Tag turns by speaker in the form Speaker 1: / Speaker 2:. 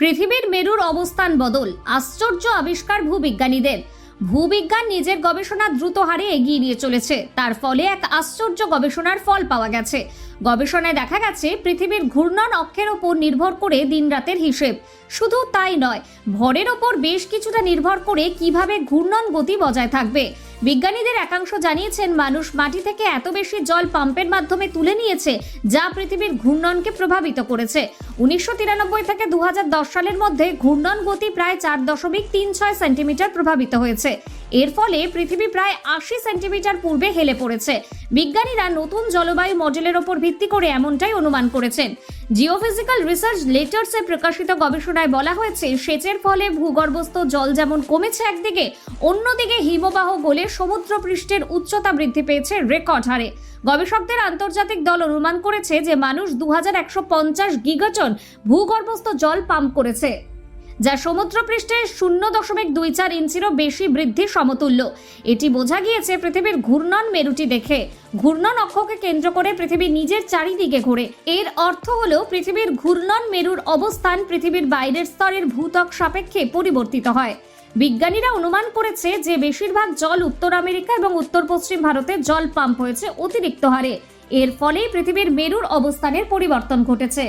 Speaker 1: পৃথিবীর মেরুর অবস্থান বদল, আশ্চর্য আবিষ্কার ভূবিজ্ঞানীদের। ভূবিজ্ঞান নিজের গবেষণা দ্রুত হারে এগিয়ে নিয়ে চলেছে, তার ফলে এক আশ্চর্য গবেষণার ফল পাওয়া গেছে। গবেষণায় দেখা গেছে, পৃথিবীর ঘূর্ণন অক্ষের ওপর নির্ভর করে দিনরাতের হিসেব। শুধু তাই নয়, ভরের ওপর বেশ কিছুটা নির্ভর করে কীভাবে ঘূর্ণন গতি বজায় থাকবে। বিজ্ঞানীদের একাংশ জানিয়েছেন, মানুষ মাটি থেকে এত বেশি জল পাম্পের মাধ্যমে তুলে নিয়েছে যা পৃথিবীর ঘূর্ণনকে প্রভাবিত করেছে। উনিশশো তিরানব্বই থেকে দু হাজার দশ সালের মধ্যে ঘূর্ণন গতি প্রায় চার দশমিক তিন ছয় সেন্টিমিটার প্রভাবিত হয়েছে। এর ফলে পৃথিবী প্রায় আশি সেন্টিমিটার পূর্বে হেলে পড়েছে। বিজ্ঞানীরা নতুন জলবায়ু মডেলের ওপর ভিত্তি করে এমনটাই অনুমান করেছেন। জিওফিজিক্যাল রিসার্চ লেটার্সে প্রকাশিত গবেষণায় বলা হয়েছে, সেচের ফলে ভূগর্ভস্থ জল যেমন কমেছে একদিকে, অন্যদিকে হিমবাহ গলে সমুদ্র পৃষ্ঠের উচ্চতা বৃদ্ধি পেয়েছে রেকর্ড হারে। গবেষকদের আন্তর্জাতিক দল অনুমান করেছে যে মানুষ দু গিগাটন ভূগর্ভস্থ জল পাম্প করেছে। যা সমুদ্রপৃষ্ঠে শূন্য দশমিক দুই চার ইঞ্চিরও বেশি বৃদ্ধি সমতুল্য। এটি বোঝা গিয়েছে পৃথিবীর ঘূর্ণন মেরুটি দেখে। ঘূর্ণন অক্ষকে কেন্দ্র করে পৃথিবী নিজের চারিদিকে ঘোরে। এর অর্থ হলো পৃথিবীর ঘূর্ণন মেরুর অবস্থান পৃথিবীর বাইরের স্তরের ভূত্বক সাপেক্ষে পরিবর্তিত হয়। বিজ্ঞানীরা অনুমান করেছে যে বেশিরভাগ জল উত্তর আমেরিকা এবং উত্তর পশ্চিম ভারতে জল পাম্প হয়েছে অতিরিক্ত হারে। এর ফলেই পৃথিবীর মেরুর অবস্থানের পরিবর্তন ঘটেছে।